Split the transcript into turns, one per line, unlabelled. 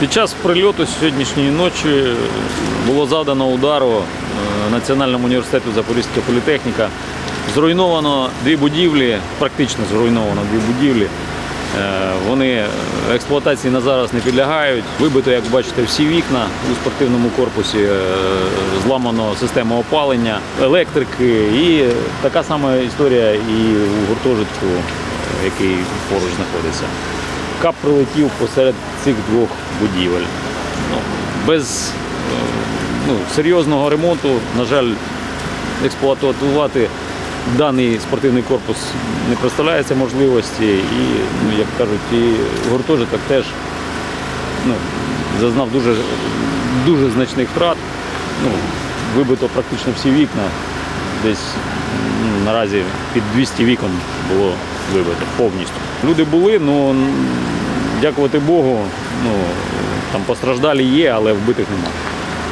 Під час прильоту сьогоднішньої ночі було завдано удару е, Національному університету Запорізька політехніка. Зруйновано дві будівлі, практично зруйновано дві будівлі. Е, Вони експлуатації на зараз не підлягають. Вибито, як бачите, всі вікна у спортивному корпусі, е, зламано систему опалення, електрики. І така сама історія і у гуртожитку, який поруч знаходиться. Кап прилетів посеред цих двох будівель. Ну, без ну, серйозного ремонту, на жаль, експлуатувати даний спортивний корпус не представляється можливості. І, ну, як кажуть, і гуртожиток теж ну, зазнав дуже, дуже значних втрат. Ну, вибито практично всі вікна. Десь наразі під 200 вікон було вибито повністю. Люди були, ну дякувати Богу, ну там постраждалі є, але вбитих немає.